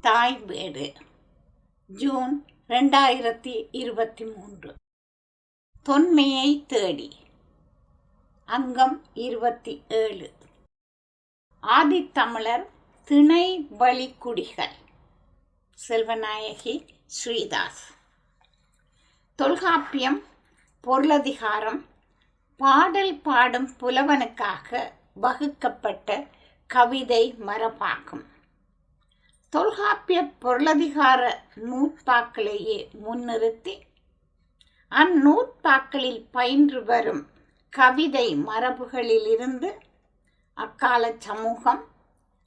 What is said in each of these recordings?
தாய் வீடு. ஜூன் ரெண்டாயிரத்தி இருபத்தி மூன்று. தொன்மையை தேடி. அங்கம் இருபத்தி ஏழு. ஆதித்தமிழர் திணை வழிக்குடிகள். செல்வநாயகி ஸ்ரீதாஸ். தொல்காப்பியம் பொருளதிகாரம் பாடல் பாடும் புலவனுக்காக வகுக்கப்பட்ட கவிதை மரபாகும் தொல்காப்பிய பொருளதிகார நூற்பாக்களையே முன்னிறுத்தி அந்நூற்பாக்களில் பயின்று வரும் கவிதை மரபுகளிலிருந்து அக்கால சமூகம்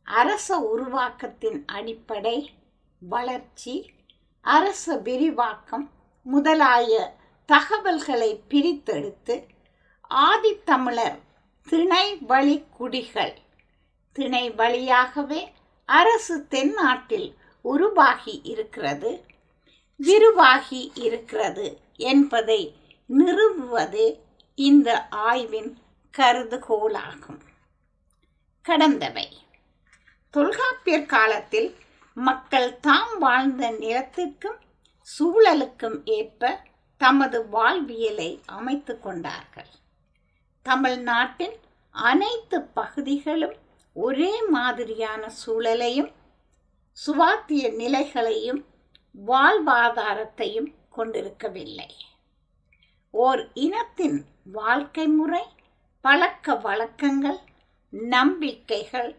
அரச உருவாக்கத்தின் அடிப்படை வளர்ச்சி அரச விரிவாக்கம் முதலாய தகவல்களை பிரித்தெடுத்து ஆதித்தமிழர் திணை வழி குடிகள் திணை வழியாகவே அரசு தென்னாட்டில் உருவாகி இருக்கிறது விரிவாகி இருக்கிறது என்பதை நிறுவுவது இந்த ஆய்வின் கருதுகோளாகும். கடந்தவை. தொல்காப்பியர் காலத்தில் மக்கள் தாம் வாழ்ந்த நிலத்திற்கும் சூழலுக்கும் ஏற்ப தமது வாழ்வியலை அமைத்து கொண்டார்கள். தமிழ்நாட்டின் அனைத்து பகுதிகளும் ஒரே மாதிரியான சூழலையும் சுவாத்திய நிலைகளையும் வாழ்வாதாரத்தையும் கொண்டிருக்கவில்லை. ஓர் இனத்தின் வாழ்க்கை முறை பழக்க வழக்கங்கள் நம்பிக்கைகள்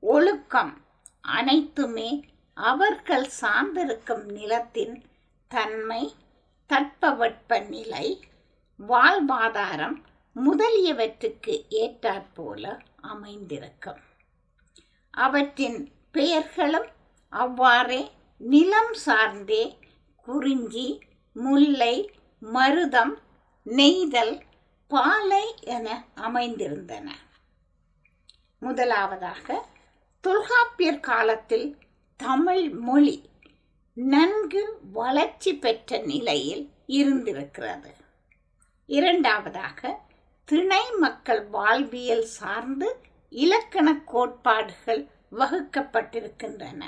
ஒழுக்கம் அனைத்துமே அவர்கள் சார்ந்திருக்கும் நிலத்தின் தன்மை தட்பவெட்ப நிலை வாழ்வாதாரம் முதலியவற்றுக்கு ஏற்றாற்போல அமைந்திருக்கும். அவற்றின் பெயர்களும் அவ்வாறே நிலம் சார்ந்தே குறிஞ்சி முல்லை மருதம் நெய்தல் பாலை என அமைந்திருந்தன. முதலாவதாக தொல்காப்பியர் காலத்தில் தமிழ் மொழி நன்கு வளர்ச்சி பெற்ற நிலையில் இருந்திருக்கிறது. இரண்டாவதாக திணை மக்கள் வாழ்வியல் சார்ந்து இலக்கண கோட்பாடுகள் வகுக்கப்பட்டிருக்கின்றன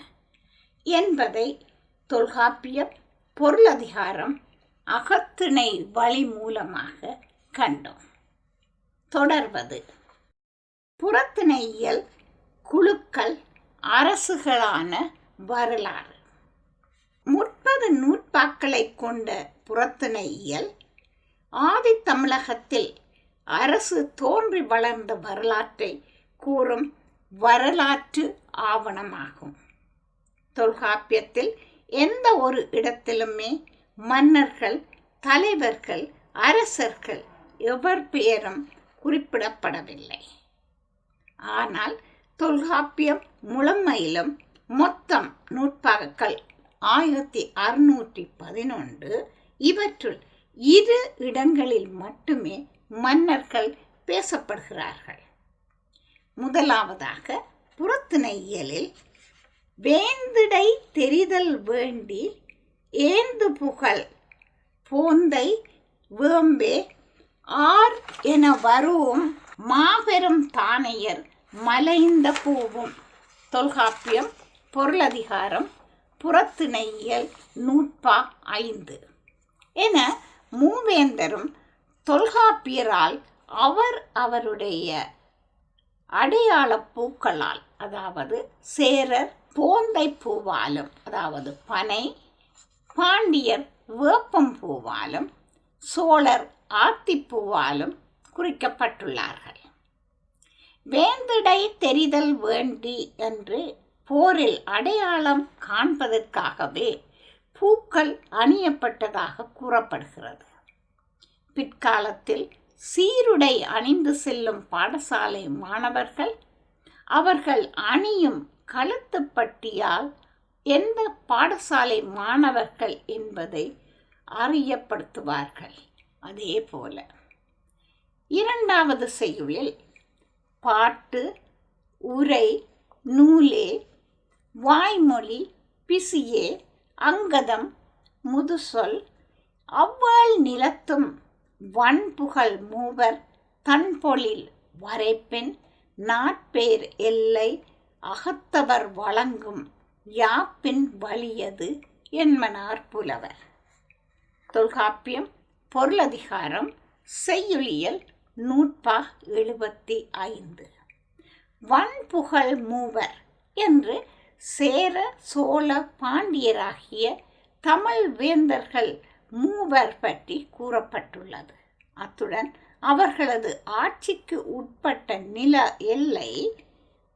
என்பதை தொல்காப்பியம் பொருளதிகாரம் அகத்திணை வழி மூலமாக கண்டோம். தொடர்வது. புறத்திணையியல் குழுக்கள் அரசுகளான வரலாறு. முப்பது நூற்பாக்களை கொண்ட புறத்திணையியல் ஆதித்தமிழகத்தில் அரசு தோன்றி வளர்ந்த வரலாற்றை கூறும் வரலாற்று ஆவணமாகும். தொல்காப்பியத்தில் எந்த ஒரு இடத்திலுமே மன்னர்கள் தலைவர்கள் அரசர்கள் எவர் பெயரும் குறிப்பிடப்படவில்லை. ஆனால் தொல்காப்பியம் முழமையிலும் மொத்தம் நூற்பாக்கள் ஆயிரத்தி அறுநூற்றி பதினொன்று இவற்றுள் இரு இடங்களில் மட்டுமே மன்னர்கள் பேசப்படுகிறார்கள். முதலாவதாக புறத்திணையியலில் வேந்திடை தெரிதல் வேண்டி ஏந்து புகழ் போந்தை வேம்பே ஆர் என வருவும் மாபெரும் தானையர் மலைந்த பூவும். தொல்காப்பியம் பொருளதிகாரம் புறத்திணையியல் நூற்பா ஐந்து. என மூவேந்தரும் தொல்காப்பியரால் அவர் அவருடைய அடையாள பூக்களால் அதாவது சேரர் போந்தை பூவாலும் அதாவது பனை பாண்டியர் வேப்பம் பூவாலும் சோழர் ஆத்திப்பூவாலும் குறிக்கப்பட்டுள்ளார்கள். வேந்திடை தெரிதல் வேண்டி என்று போரில் அடையாளம் காண்பதற்காகவே பூக்கள் அணியப்பட்டதாக கூறப்படுகிறது. பிற்காலத்தில் சீருடை அணிந்து செல்லும் பாடசாலை மாணவர்கள் அவர்கள் அணியும் கழுத்துப்பட்டியால் எந்த பாடசாலை மாணவர்கள் என்பதை அறியப்படுத்துவார்கள். அதே போல இரண்டாவது செய்யுளில் பாட்டு உரை நூலே வாய்மொழி பிசியே அங்கதம் முதுசொல் அவ்வாள் நிலத்தும் வன்புகழ் மூவர் தன்பொழில் வரைப்பின் நாட்பேர் எல்லை அகத்தவர் வழங்கும் யாப்பின் வலியது என்மனார் புலவர். தொல்காப்பியம் பொருளதிகாரம் செய்யுளியல் நூற்பா எழுபத்தி ஐந்து. வன்புகழ் மூவர் என்று சேர சோழ பாண்டியராகிய தமிழ் வேந்தர்கள் மூவர் பற்றி கூறப்பட்டுள்ளது. அத்துடன் அவர்களது ஆட்சிக்கு உட்பட்ட நில எல்லை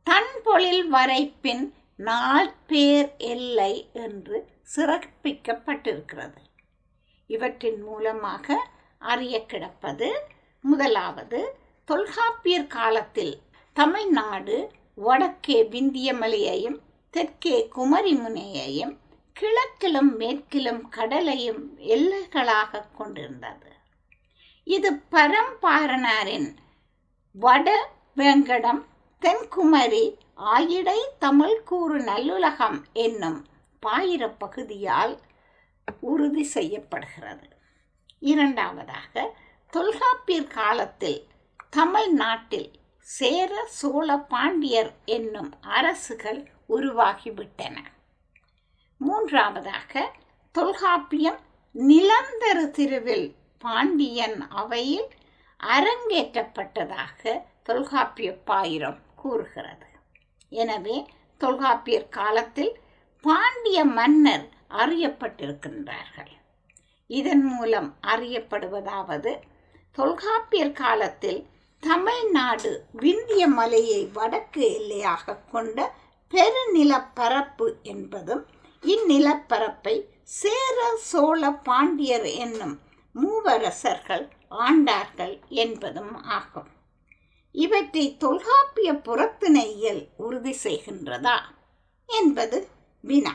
தன்பொழில் வரைப்பின் நாற்பேர் எல்லை என்று சிறப்பிக்கப்பட்டிருக்கிறது. இவற்றின் மூலமாக அறிய கிடப்பது முதலாவது தொல்காப்பியர் காலத்தில் தமிழ்நாடு வடக்கே விந்தியமலையையும் தெற்கே குமரிமுனையையும் கிழக்கிலும் மேற்கிலும் கடலையும் எல்லைகளாக கொண்டிருந்தது. இது பரம்பாரனாரின் வட வேங்கடம் தென்குமரி ஆயிடை தமிழ் கூறு நல்லுலகம் என்னும் பாயிர பகுதியால் உறுதி செய்யப்படுகிறது. இரண்டாவதாக தொல்காப்பியர் காலத்தில் தமிழ்நாட்டில் சேர சோழ பாண்டியர் என்னும் அரசுகள் உருவாகிவிட்டன. மூன்றாவதாக தொல்காப்பியம் நிலந்தரு திருவில் பாண்டியன் அவையில் அரங்கேற்றப்பட்டதாக தொல்காப்பிய பாயிரம் கூறுகிறது. எனவே தொல்காப்பியர் காலத்தில் பாண்டிய மன்னர் அறியப்பட்டிருக்கின்றார்கள். இதன் மூலம் அறியப்படுவதாவது தொல்காப்பியர் காலத்தில் தமிழ்நாடு விந்திய மலையை வடக்கு எல்லையாக கொண்ட பெருநிலப்பரப்பு என்பதும் இந்நிலப்பரப்பை சேர சோழ பாண்டியர் என்னும் மூவரசர்கள் ஆண்டார்கள் என்பதும் ஆகும். இவற்றை தொல்காப்பிய புறத்திணையியல் உறுதி செய்கின்றதா என்பது வினா.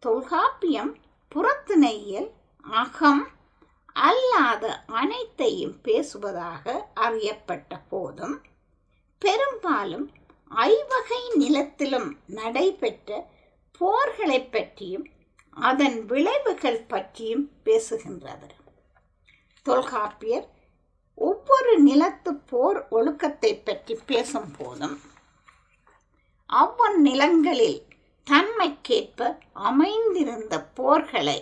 தொல்காப்பியம் புறத்திணையியல் அகம் அல்லாத அனைத்தையும் பேசுவதாக அறியப்பட்ட போதும் பெரும்பாலும் ஐவகை நிலத்திலும் நடைபெற்ற போர்களை பற்றியும் அதன் விளைவுகள் பற்றியும் பேசுகின்றது தொல்காப்பியர் ஒவ்வொரு நிலத்து போர் ஒழுக்கத்தை பற்றி பேசும் போதும் அவ்வன் நிலங்களில் தன்மைக்கேற்ப அமைந்திருந்த போர்களை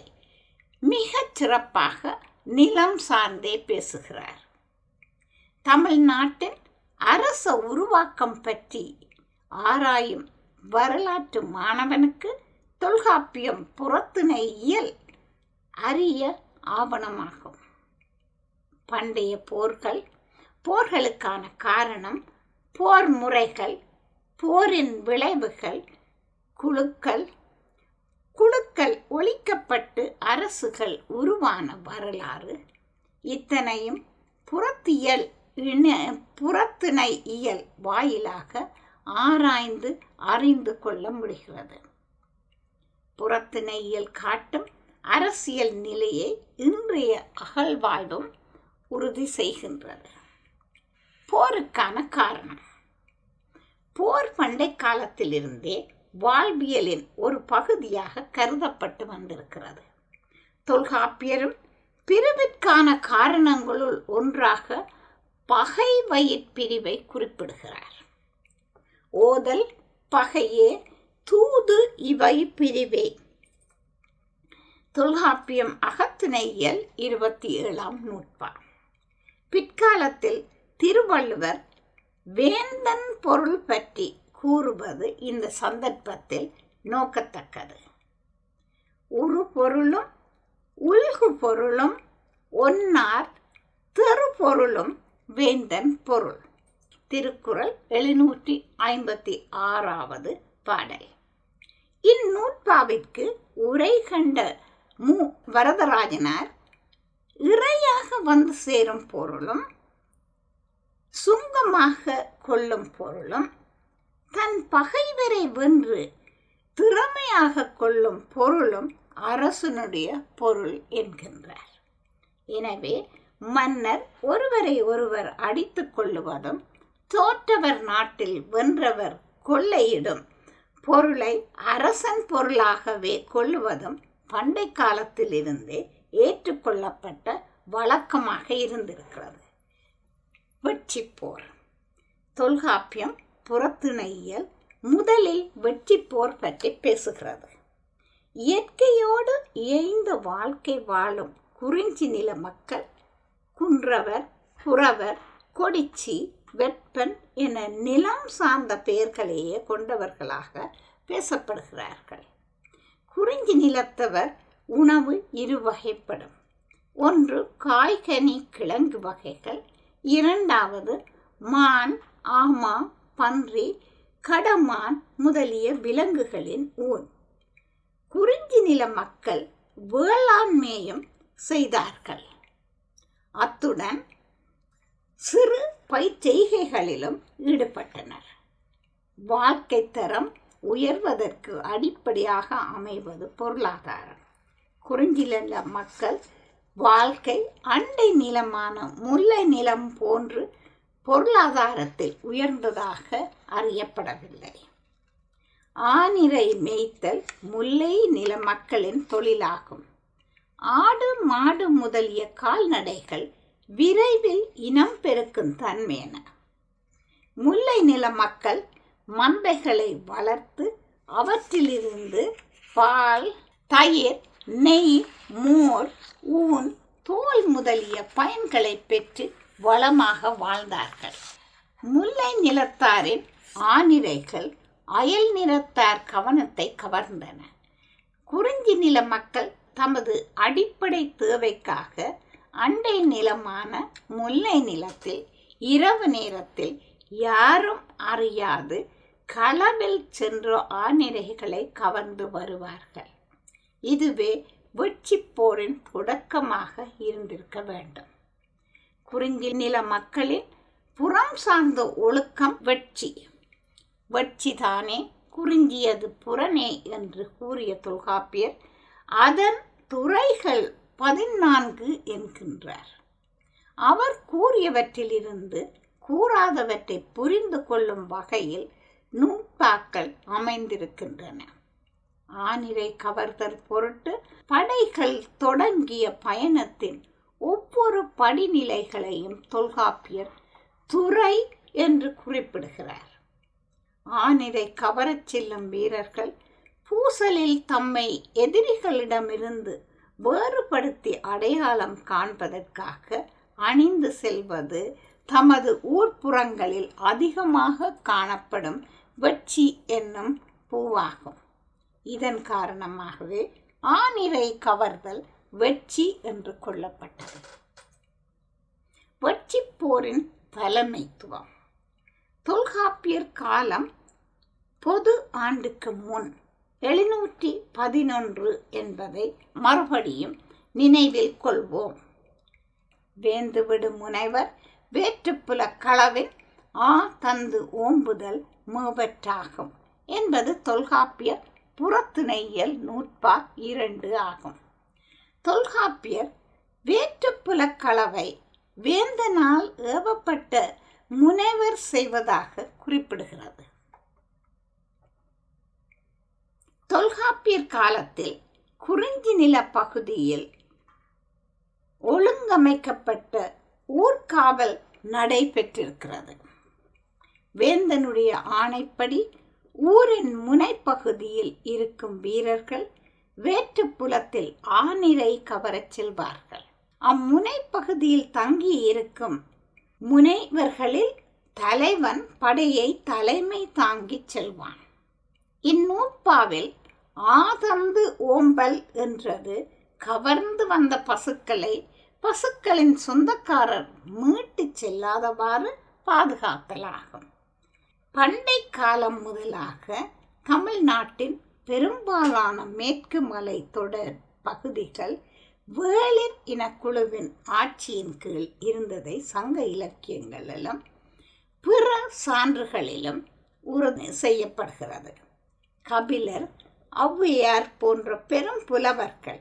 மிகச் சிறப்பாக நிலம் சார்ந்தே பேசுகிறார். தமிழ்நாட்டின் அரச உருவாக்கம் பற்றி ஆராயும் வரலாற்று மாணவனுக்கு தொல்காப்பியம் புறத்திணை இயல் அரிய ஆவணமாகும். பண்டைய போர்கள் போர்களுக்கான காரணம் போர் முறைகள் போரின் விளைவுகள் குழுக்கள். குழுக்கள் ஒழிக்கப்பட்டு அரசுகள் உருவான வரலாறு. இத்தனையும் புறத்தியல் இன புறத்திணை இயல் வாயிலாக ஆராய்ந்து அறிந்து கொள்ள முடிகிறது. புறத்திணையியல் காட்டும் அரசியல் நிலையை இன்றைய அகழ்வாழ்வும் உறுதி செய்கின்றது. போருக்கான காரணம். போர் பண்டை காலத்திலிருந்தே வாழ்வியலின் ஒரு பகுதியாக கருதப்பட்டு வந்திருக்கிறது. தொல்காப்பியரும் பிரிவிற்கான காரணங்களுள் ஒன்றாக பகை வயிற்பிரிவை குறிப்பிடுகிறார். ஓதல் பகையே தூது இவை பிரிவே. தொல்காப்பியம் அகத்திணையியல் இருபத்தி ஏழாம் நூற்பா. பிற்காலத்தில் திருவள்ளுவர் வேந்தன் பொருள் பற்றி கூறுவது இந்த சந்தர்ப்பத்தில் நோக்கத்தக்கது. உரு பொருளும் உல்கு பொருளும் ஒன்னார் தெரு பொருளும் வேந்தன் பொருள். திருக்குறள் எழுநூற்றி ஐம்பத்தி ஆறாவது பாடல். இந்நூற்பாவிற்கு உரை கண்ட மு. வரதராஜனார் இறையாக வந்து சேரும் பொருளும் சுங்கமாக கொள்ளும் பொருளும் தன் பகைவரை வென்று திறமையாக கொள்ளும் பொருளும் அரசனுடைய பொருள் என்கின்றார். எனவே மன்னர் ஒருவரை ஒருவர் அடித்துக் கொள்ளுவதும் தோற்றவர் நாட்டில் வென்றவர் கொள்ளையிடும். பொருளை அரசன் பொருளாகவே கொள்ளுவதும் பண்டை காலத்திலிருந்தே ஏற்றுக்கொள்ளப்பட்ட வழக்கமாக இருந்திருக்கிறது. வெற்றி போர். தொல்காப்பியம் புறத்திணையியல் முதலில் வெற்றி போர் பற்றி பேசுகிறது. இயற்கையோடு இயைந்த வாழ்க்கை வாழும் குறிஞ்சி நில மக்கள் குன்றவர் புறவர் கொடிச்சி வெப்பன் என நிலம் சார்ந்த பெயர்களையே கொண்டவர்களாக பேசப்படுகிறார்கள். குறிஞ்சி நிலத்தவர் உணவு இரு வகைப்படும். ஒன்று காய்கனி கிழங்கு வகைகள் இரண்டாவது மான் ஆமா பன்றி கடமான் முதலிய விலங்குகளின் ஊன். குறிஞ்சி நில மக்கள் வேளாண்மையும் செய்தார்கள். அத்துடன் சிறு பயிற்செய்கைகளிலும் ஈடுபட்டனர். வாழ்க்கை தரம் உயர்வதற்கு அடிப்படையாக அமைவது பொருளாதாரம். குறிஞ்சில மக்கள் வாழ்க்கை அண்டை நிலமான முல்லை நிலம் போன்று பொருளாதாரத்தில் உயர்ந்ததாக அறியப்படவில்லை. ஆனிரை மேய்த்தல் முல்லை நில மக்களின் தொழிலாகும். ஆடு மாடு முதலிய கால்நடைகள் விரைவில் இனம் பெருக்கும் தன்மையன முல்லை நில மக்கள் மந்தைகளை வளர்த்து அவற்றிலிருந்து பால் தயிர் நெய் மோர் ஊன் தோல் முதலிய பயன்களை பெற்று வளமாக வாழ்ந்தார்கள். முல்லை நிலத்தாரின் ஆனிரைகள் அயல் நிலத்தார் கவனத்தை கவர்ந்தன. குறிஞ்சி நில மக்கள் தமது அடிப்படை தேவைக்காக அண்டை நிலமான முல்லை நிலத்தில் இரவு நேரத்தில் யாரும் அறியாது களவில் சென்ற ஆனிரைகளை கவர்ந்து வருவார்கள். இதுவே வெற்றி போரின் தொடக்கமாக இருந்திருக்க வேண்டும். குறிஞ்சி நில மக்களின் புறம் சார்ந்த ஒழுக்கம் வெட்சி தானே குறிஞ்சியது புறனே என்று கூறிய தொல்காப்பியர் அதன் துறைகள் பதினான்கு என்கின்றார். அவர் கூறியவற்றிலிருந்து கூறாதவற்றை புரிந்து கொள்ளும் வகையில் நூற்பாக்கள் அமைந்திருக்கின்றன. ஆனிரை கவர்தல் பொருட்டு படைகள் தொடங்கிய பயணத்தின் ஒவ்வொரு படிநிலைகளையும் தொல்காப்பியர் துறை என்று குறிப்பிடுகிறார். ஆனிரை கவரச் செல்லும் வீரர்கள் பூசலில் தம்மை எதிரிகளிடமிருந்து வேறுபடுத்தி அடையாளம் காண்பதற்காக அணிந்து செல்வது தமது ஊர்ப்புறங்களில் அதிகமாக காணப்படும் வெட்சி என்னும் பூவாகும். இதன் காரணமாகவே ஆனிரை கவர்தல் வெட்சி என்று கொள்ளப்பட்டது. வெட்சி போரின் தலைமைத்துவம். தொல்காப்பியர் காலம் பொது ஆண்டுக்கு முன் எழுநூற்றி பதினொன்று என்பதை மறுபடியும் நினைவில் கொள்வோம். வேந்துவிடும் முனைவர் வேற்றுப்புல களவின் ஆ தந்து ஓம்புதல் மேவற்றாகும் என்பது தொல்காப்பியர் புறத்துணையியல் நூற்பா இரண்டு ஆகும். தொல்காப்பியர் வேற்றுப்புல களவை வேந்தனால் ஏவப்பட்ட முனைவர் செய்வதாக குறிப்பிடுகிறது. தொல்காப்பியர் காலத்தில் குறிஞ்சி நில பகுதியில் ஒழுங்கமைக்கப்பட்ட ஊர்காவல் நடைபெற்றிருக்கிறது. வேந்தனுடைய ஆணைப்படி ஊரின் முனைப்பகுதியில் இருக்கும் வீரர்கள் வேற்றுப்புலத்தில் ஆநிரை கவரச் செல்வார்கள். அம்முனைப்பகுதியில் தங்கி இருக்கும் முனைவர்களில் தலைவன் படையை தலைமை தாங்கிச் செல்வான். இந்நூற்பாவில் ஆதந்து ஓம்பல் என்றது கவர்ந்து வந்த பசுக்களை பசுக்களின் சொந்தக்காரர் மீட்டுச் செல்லாதவாறு பாதுகாத்தலாகும். பண்டை காலம் முதலாக தமிழ்நாட்டின் பெரும்பாலான மேற்கு மலை தொடர் பகுதிகள் வேளிர் இனக்குழுவின் ஆட்சியின் கீழ் இருந்ததை சங்க இலக்கியங்களிலும் பிற சான்றுகளிலும் உறுதி செய்யப்படுகிறது. கபிலர் ஔவையார் போன்ற பெரும் புலவர்கள்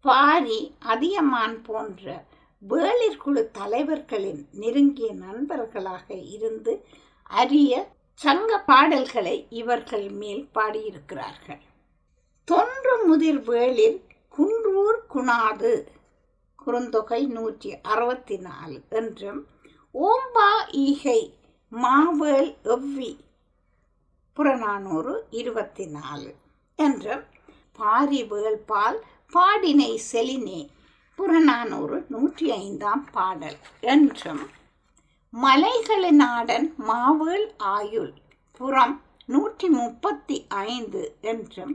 பாரி அதியமான் போன்ற வேளிற்குழு தலைவர்களின் நெருங்கிய நண்பர்களாக இருந்து அரிய சங்க பாடல்களை இவர்கள் மேல் பாடியிருக்கிறார்கள். தொன்று முதிர் வேளிர் குன்றூர் குணாது குறுந்தொகை நூற்றி அறுபத்தி நாலு என்றும் ஓம்பா ஈகை மாவேல் எவ்வி புறநானூறு இருபத்தி நாலு என்றும் பாரிவேள்பால் பாடினை செலினே புறநானூறு நூற்றி ஐந்தாம் பாடல் என்றும் மலைகளினாடன் மாவேள் ஆயுள் புறம் நூற்றி முப்பத்தி ஐந்து என்றும்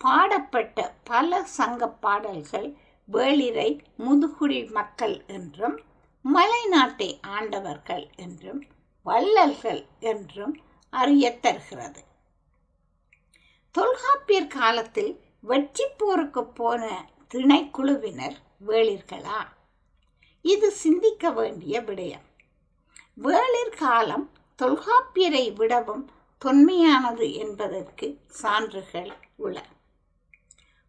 பாடப்பட்ட பல சங்க பாடல்கள் வேளிரை முதுகுடி மக்கள் என்றும் மலைநாட்டை ஆண்டவர்கள் என்றும் வள்ளல்கள் என்றும் அறியத் தருகிறது தொல்காப்பியர் காலத்தில் வெற்றி போருக்கு போன திணைக்குழுவினர் வேளிர்களா? இது சிந்திக்க வேண்டிய விடயம். வேளிர் காலம் தொல்காப்பியரை விடவும் தொன்மையானது என்பதற்கு சான்றுகள் உள.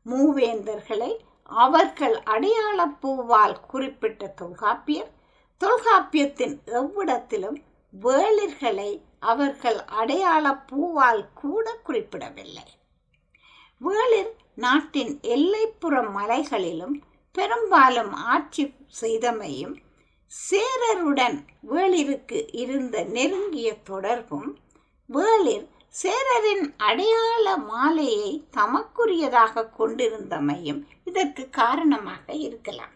மூவேந்தர்களை அவர்கள் அடையாள பூவால் குறிப்பிட்ட தொல்காப்பியர் தொல்காப்பியத்தின் எவ்விடத்திலும் வேளிர்களை அவர்கள் அடையாள பூவால் கூட குறிப்பிடவில்லை. வேளிர் நாட்டின் எல்லைப்புற மலைகளிலும் பெரும்பாலும் ஆட்சி செய்தமையும் சேரருடன் வேளிருக்கு இருந்த நெருங்கிய தொடர்பும் வேளிர் சேரரின் அடையாள மாலையை தமக்குரியதாக கொண்டிருந்தமையும் இதற்கு காரணமாக இருக்கலாம்.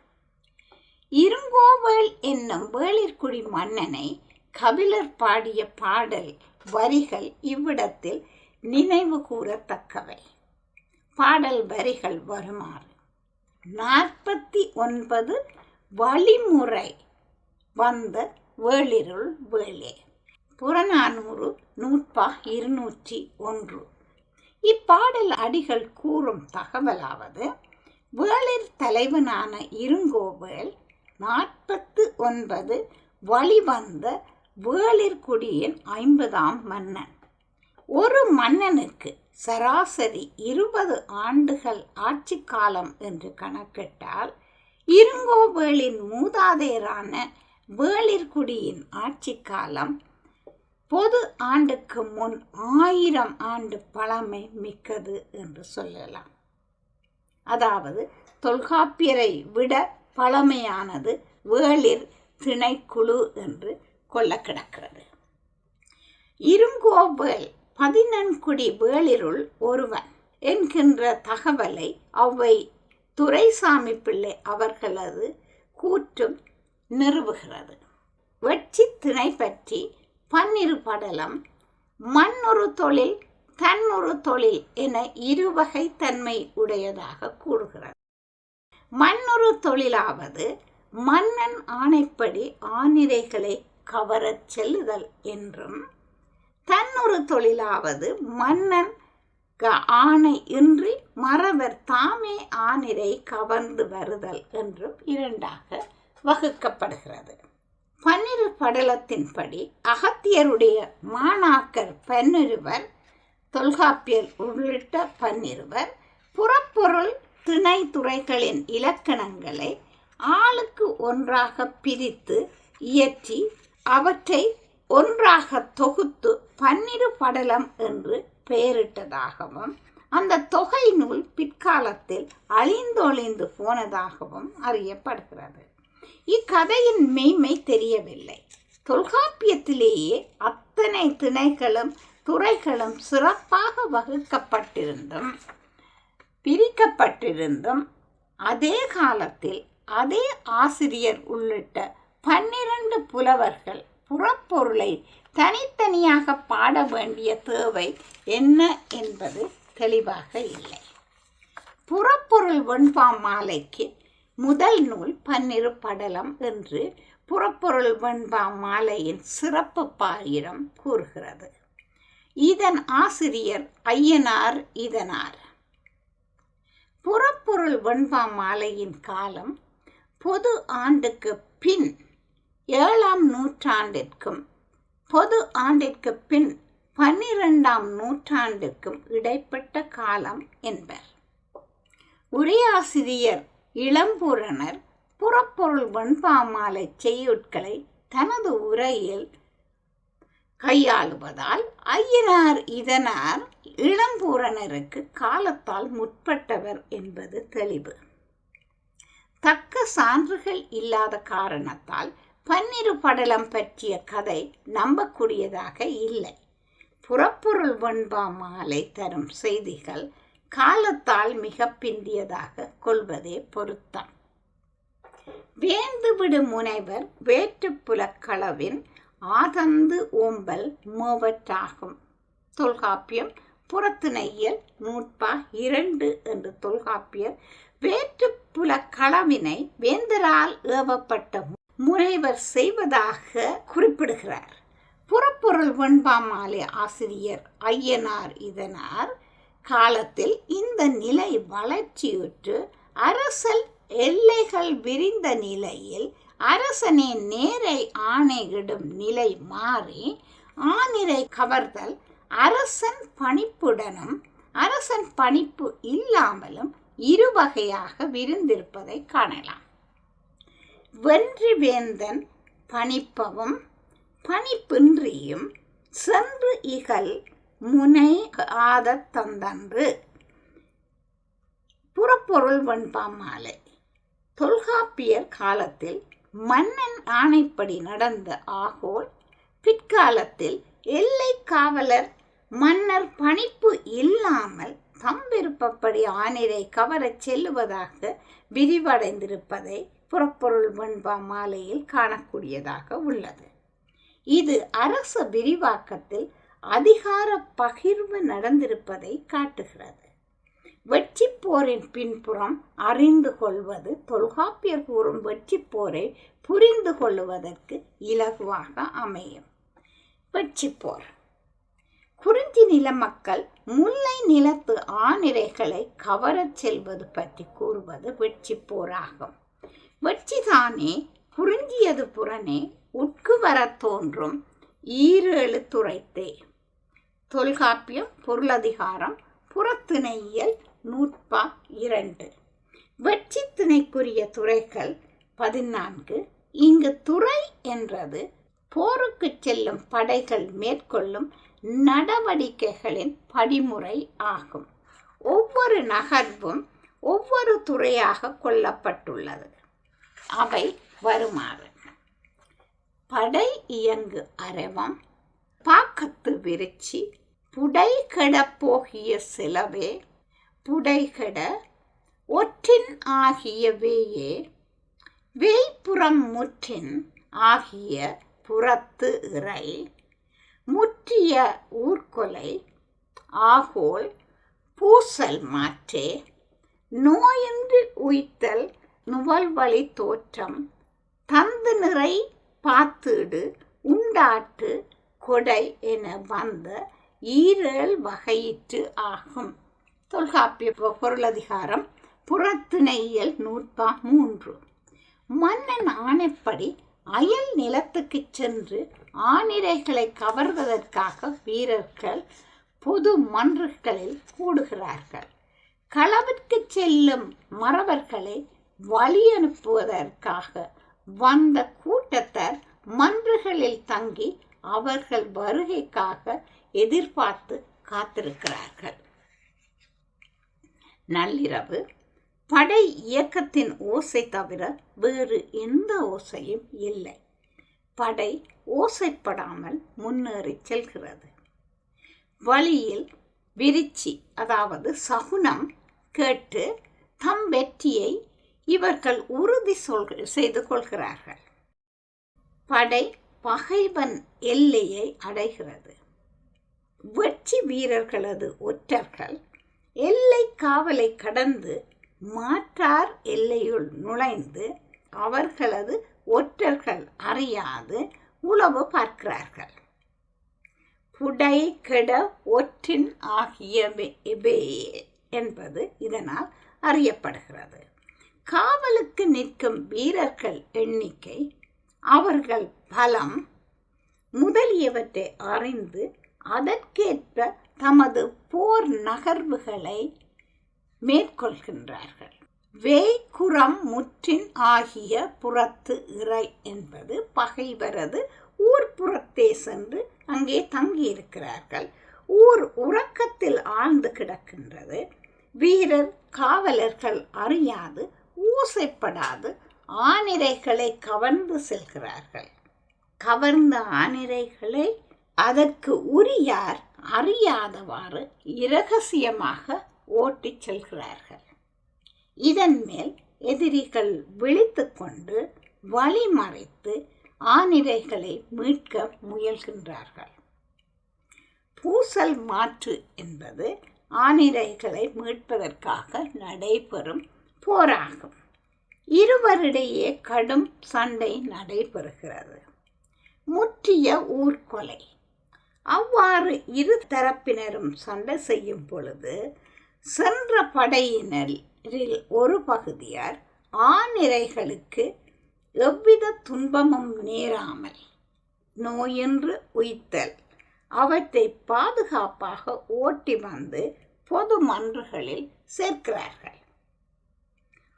இருங்கோவேள் என்னும் வேளிர்குடி மன்னனை கபிலர் பாடிய பாடல் வரிகள் இவ்விடத்தில் நினைவு கூறத்தக்கவை. பாடல் வரிகள் வருமாறு. நாற்பத்தி ஒன்பது வழிமுறை வந்த வேளிருள் வேளே புறநானூறு நூற்பா இருநூற்றி ஒன்று. இப்பாடல் அடிகள் கூறும் தகவலாவது வேளிர் தலைவனான இருங்கோவேல் நாற்பத்து ஒன்பது வழிவந்த வேளிர்குடியின் ஐம்பதாம் மன்னன். ஒரு மன்னனுக்கு சராசரி இருபது ஆண்டுகள் ஆட்சி காலம் என்று கணக்கிட்டால் இருங்கோவேளின் மூதாதையரான வேளிர்குடியின் ஆட்சி காலம் பொது ஆண்டுக்கு முன் ஆயிரம் ஆண்டு பழமை மிக்கது என்று சொல்லலாம். அதாவது தொல்காப்பியரை விட பழமையானது வேளிர் திணைக்குழு என்று கொள்ள கிடக்கிறது இருங்கோவேல் பதினன்குடி வேளிருள் ஒருவன் என்கின்ற தகவலை அவ்வை துரைசாமி பிள்ளை அவர்களது கூற்றும் நிறுவுகிறது. வெற்றி திணை பற்றி பன்னிரு படலம் மண்ணொரு தொழில் தன்னொரு தொழில் என இருவகை தன்மை உடையதாக கூறுகிறது. மண்ணொரு தொழிலாவது மன்னன் ஆணைப்படி ஆனிரைகளை கவரச் செல்லுதல் என்றும் தன்னொரு தொழிலாவது மன்னன் ஆணை இன்றி மறவர் தாமே ஆனிரை கவர்ந்து வருதல் என்றும் இரண்டாக வகுக்கப்படுகிறது. பன்னிரு படலத்தின்படி அகத்தியருடைய மாணாக்கர் பன்னிருவர் தொல்காப்பியர் உள்ளிட்ட பன்னிருவர் புறப்பொருள் திணை துறைகளின் இலக்கணங்களை ஆளுக்கு ஒன்றாக பிரித்து இயற்றி அவற்றை ஒன்றாக தொகுத்து பன்னிரு படலம் என்று பெயரிட்டதாகவும் அந்த தொகை நூல் பிற்காலத்தில் அழிந்தொழிந்து போனதாகவும் அறியப்படுகிறது. இக்கதையின் மெய்மை தெரியவில்லை. தொல்காப்பியத்திலேயே அத்தனை திணைகளும் துறைகளும் சிறப்பாக வகுக்கப்பட்டிருந்தும் பிரிக்கப்பட்டிருந்தும் அதே காலத்தில் அதே ஆசிரியர் உள்ளிட்ட பன்னிரண்டு புலவர்கள் புறப்பொருளை தனித்தனியாக பாட வேண்டிய தேவை என்ன என்பது தெளிவாக இல்லை. புறப்பொருள் வெண்பா மாலைக்கு முதல் நூல் பன்னிரு படலம் என்று புறப்பொருள் வெண்பா மாலையின் சிறப்பு பாயிரம் கூறுகிறது. இதன் ஆசிரியர் ஐயனார் இதனார். புறப்பொருள் வெண்பா மாலையின் காலம் பொது ஆண்டுக்கு பின் ஏழாம் நூற்றாண்டிற்கும் பொது ஆண்டிற்கு பின் பன்னிரெண்டாம் நூற்றாண்டிற்கும் இடைப்பட்ட காலம் என்பர். உரையாசிரியர் இளம்பூரணர் புறப்பொருள் வெண்பாமாலை செய்யுட்களை தனது உரையில் கையாளுவதால் ஐயனார் இதனார் இளம்பூரணருக்கு காலத்தால் முற்பட்டவர் என்பது தெளிவு. தக்க சான்றுகள் இல்லாத காரணத்தால் பன்னிரு படலம் பற்றிய கதை நம்பக்கூடியதாக இல்லை. புறப்பொருள் வெண்பா மாலை தரும் செய்திகள் காலத்தால் மிக பிந்தியதாக கொள்வதே பொருத்தம். வேந்துவிடு முனைவர் வேற்றுப்புலக்களவின் ஆதந்து ஓம்பல் மூவற்றாகும். தொல்காப்பியம் புறத்திணையல் நூற்பா இரண்டு என்று தொல்காப்பியர் வேற்றுப்புலக்களவினை வேந்தரால் ஏவப்பட்ட முனைவர் செய்வதாக குறிப்பிடுகிறார். புறப்பொருள் வெண்பாமாலை ஆசிரியர் ஐயனார் இதனார் காலத்தில் இந்த நிலை வளர்ச்சியுற்று அரசல் எல்லைகள் விரிந்த நிலையில் அரசனே நேரை ஆணையிடும் நிலை மாறி ஆனிரை கவர்தல் அரசன் பணிப்புடனும் அரசன் பணிப்பு இல்லாமலும் இருவகையாக விரிந்திருப்பதை காணலாம். வென்றி வேந்தன் பணிப்பவும் பணிப்பின்றியும் சென்று இகல் முனை ஆதத் தந்தன்று. புறப்பொருள் வெண்பா மாலை. தொல்காப்பியர் காலத்தில் மன்னன் ஆணைப்படி நடந்த ஆகோல் பிற்காலத்தில் எல்லை காவலர் மன்னர் பணிப்பு இல்லாமல் தம் விருப்பப்படி ஆனிரை கவரச் செல்லுவதாக விரிவடைந்திருப்பதை புறப்பொருள் வெண்பா மாலையில் காணக்கூடியதாக உள்ளது. இது அரச விரிவாக்கத்தில் அதிகார பகிர்வு நடந்திருப்பதை காட்டுகிறது. வெற்றி போரின் பின்புறம் அறிந்து கொள்வது தொல்காப்பியர் கூறும் வெற்றி போரை புரிந்து கொள்வதற்கு இலகுவாக அமையும். வெற்றி போர். குறிஞ்சி நில மக்கள் முல்லை நிலத்து ஆணிரைகளை கவரச் செல்வது பற்றி கூறுவது வெற்றி போராகும். வெற்றிதானே? புரிஞ்சியது புறனே உட்கு வரத் தோன்றும் ஈரேழு துறைத்தே தொல்காப்பியம் பொருளதிகாரம் புறத்திணையியல் நூற்பா இரண்டு. வெற்றி திணைக்குரிய துறைகள் பதினான்கு. இங்கு துறை என்றது போருக்கு செல்லும் படைகள் மேற்கொள்ளும் நடவடிக்கைகளின் படிமுறை ஆகும். ஒவ்வொரு நகர்வும் ஒவ்வொரு துறையாக கொல்லப்பட்டுள்ளது. அவை வருமாறு. படை இயங்கு அரவம் பாக்கத்து விரிச்சி புடை போகிய சிலவே புடைகெட ஒற்றின் ஆகிய வேயே வேய்புறம் முற்றின் ஆகிய புறத்து இறை முற்றிய ஊர்கொலை ஆகோல் பூசல் மாற்றே நோயின்றி உய்த்தல் நுவல்வழி தோற்றம். தந்து நிறை பாத்துடு உண்டாட்டு கொடை என வந்த ஈரல் வகையிற்று ஆகும். தொல்காப்பிய பொருளதிகாரம் புறத்திணையியல் நூற்பா மூன்று. மன்னன் ஆணைப்படி அயல் நிலத்துக்கு சென்று ஆணிரைகளை கவர்வதற்காக வீரர்கள் பொது மன்றுகளில் கூடுகிறார்கள். களவிற்கு செல்லும் மறவர்களை வழி அனுப்புவதற்காக வந்த கூட்டத்தர் மன்றுகளில் தங்கி அவர்கள் வருகைக்காக எதிர்பார்த்து காத்திருக்கிறார்கள். நள்ளிரவு படை இயக்கத்தின் ஓசை தவிர வேறு எந்த ஓசையும் இல்லை. படை ஓசைப்படாமல் முன்னேறி செல்கிறது. வழியில் விரிச்சி அதாவது சகுனம் கேட்டு தம் வெற்றியை இவர்கள் உறுதி சொல் செய்து கொள்கிறார்கள். படை பகைவன் எல்லையை அடைகிறது. வெற்றி வீரர்களது ஒற்றர்கள் எல்லை காவலை கடந்து மாற்றார் எல்லையுள் நுழைந்து அவர்களது ஒற்றர்கள் அறியாது உளவு பார்க்கிறார்கள். புடை கெட ஒற்றின் ஆகியவை என்பது இதனால் அறியப்படுகிறது. காவலுக்கு நிற்கும் வீரர்கள் எண்ணிக்கை அவர்கள் பலம் முதலியவற்றை அறிந்து அதற்கேற்ப தமது போர் நகர்வுகளை மேற்கொள்கின்றார்கள். வேய்குறம் முற்றின் ஆகிய புறத்து இறை என்பது பகைவரது ஊர் புறத்தே சென்று அங்கே தங்கியிருக்கிறார்கள். ஊர் உறக்கத்தில் ஆழ்ந்து கிடக்கின்றது. வீரர் காவலர்கள் அறியாது ஊசைப்படாது ஆனிரைகளை கவர்ந்து செல்கிறார்கள். கவர்ந்த ஆனிரைகளை அதற்கு உரியார் அறியாதவாறு இரகசியமாக ஓட்டிச் செல்கிறார்கள். இதன் மேல் எதிரிகள் விழித்து கொண்டு வழிமறைத்து ஆனிரைகளை மீட்க முயல்கின்றார்கள். பூசல் மாற்று என்பது ஆனிரைகளை மீட்பதற்காக நடைபெறும் போராகும் இருவரிடையே கடும் சண்டை நடைபெறுகிறது. முற்றிய ஊர்கொலை. அவ்வாறு இரு தரப்பினரும் சண்டை செய்யும் பொழுது சென்ற படையினரில் ஒரு பகுதியார் ஆநிரைகளுக்கு எவ்வித துன்பமும் நேராமல் நோயின்று உய்த்தல். அவற்றை பாதுகாப்பாக ஓட்டி வந்து பொது மன்றுகளில் சேர்க்கிறார்கள்.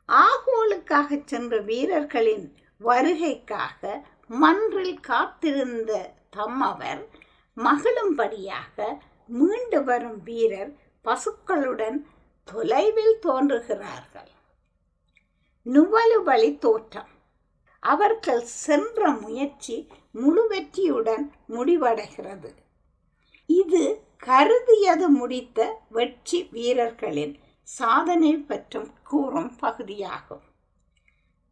ஆகோலுக்காக சென்ற வீரர்களின் வருகைக்காக மன்றில் காத்திருந்த தம்மவர் மகிழும்படியாக மீண்டு வரும் வீரர் பசுக்களுடன் தொலைவில் தோன்றுகிறார்கள். நுவலுவழி தோற்றம் அவர்கள் சென்ற முயற்சி முழு வெற்றியுடன் முடிவடைகிறது. இது கருதியது முடித்த வெற்றி வீரர்களின் சாதனை பற்றும் கூறும் பகுதியாகும்.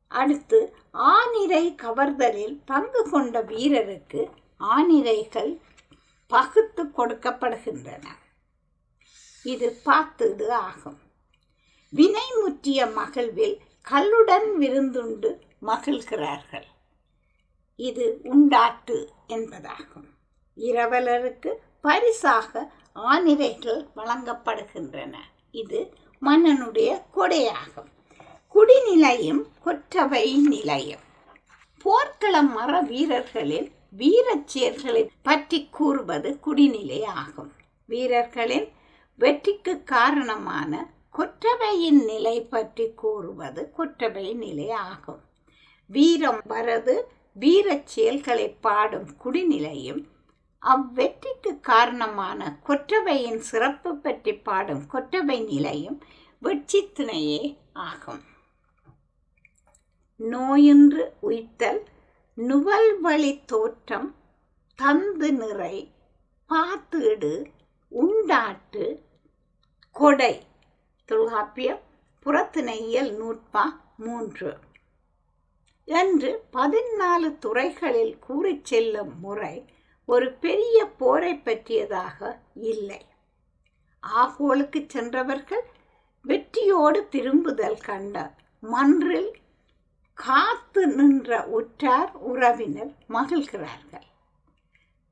அடுத்து ஆனிரை கவர்தலில் பங்கு கொண்ட வீரருக்கு ஆனிரைகள் பகுத்து கொடுக்கப்படுகின்றன. இது பாத்துடு ஆகும். வினை முற்றிய மகிழ்வில் கல்லுடன் விருந்துண்டு மகிழ்கிறார்கள். இது உண்டாட்டு என்பதாகும். இரவலருக்கு பரிசாக ஆனிரைகள் வழங்கப்படுகின்றன. இது மன்னனுடைய கொடையாகும். குடிநிலையும் கொற்றவை நிலையும். போர்க்களம் மர வீரர்களின் வீரச் செயல்களை பற்றி கூறுவது குடிநிலை ஆகும். வீரர்களின் வெற்றிக்கு காரணமான கொற்றவையின் நிலை பற்றி கூறுவது கொற்றவை நிலை ஆகும். வீரம் வரது வீரச் செயல்களை பாடும் குடிநிலையும் அவ்வெற்றிக்கு காரணமான கொற்றவையின் சிறப்பு பற்றி பாடும் கொற்றவை நிலையும் வெற்றி ஆகும். நோயின்று உய்த்தல் நுவல் வழி தோற்றம் தந்து நிறை பாத்தீடு உண்டாட்டு கொடை. தொல்காப்பியம் புறத்திணையியல் நூற்பா மூன்று. என்று பதினாலு துறைகளில் கூறிச் செல்லும் முறை ஒரு பெரிய போரை பற்றியதாக இல்லை. ஆகோலுக்கு சென்றவர்கள் வெற்றியோடு திரும்புதல் கண்ட மன்றில் காத்து நின்ற உற்றார் உறவினர் மகிழ்கிறார்கள்.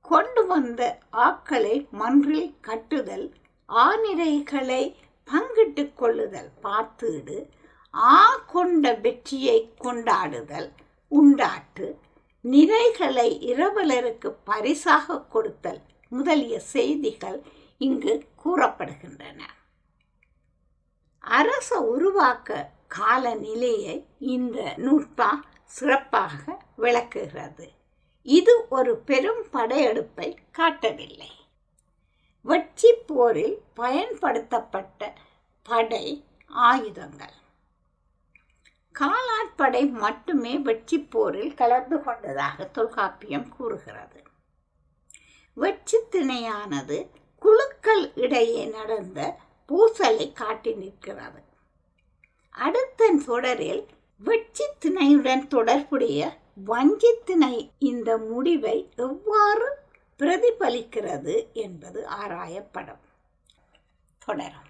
கொண்டு வந்த ஆக்களை மன்றில் கட்டுதல் ஆனிரைகளை பங்கிட்டு கொள்ளுதல் பார்த்தீடு ஆ கொண்ட வெற்றியை கொண்டாடுதல் உண்டாட்டு நிறைகளை இரவலருக்கு பரிசாக கொடுத்தல் முதலிய செய்திகள் இங்கு கூறப்படுகின்றன. அரச உருவாக்க காலநிலையை இந்த நூற்பா சிறப்பாக விளக்குகிறது. இது ஒரு பெரும் படையெடுப்பை காட்டவில்லை. வெற்றி போரில் பயன்படுத்தப்பட்ட படை ஆயுதங்கள். காலாட்படை மட்டுமே வெற்றி போரில் கலந்து கொண்டதாக தொல்காப்பியம் கூறுகிறது. வெற்றி திணையானது குழுக்கள் இடையே நடந்த பூசலை காட்டி நிற்கிறது. அடுத்த தொடரில் வெற்றி திணையுடன் தொடர்புடைய வஞ்சி திணை இந்த முடிவை எவ்வாறு பிரதிபலிக்கிறது என்பது ஆராயப்படும். தொடரும்.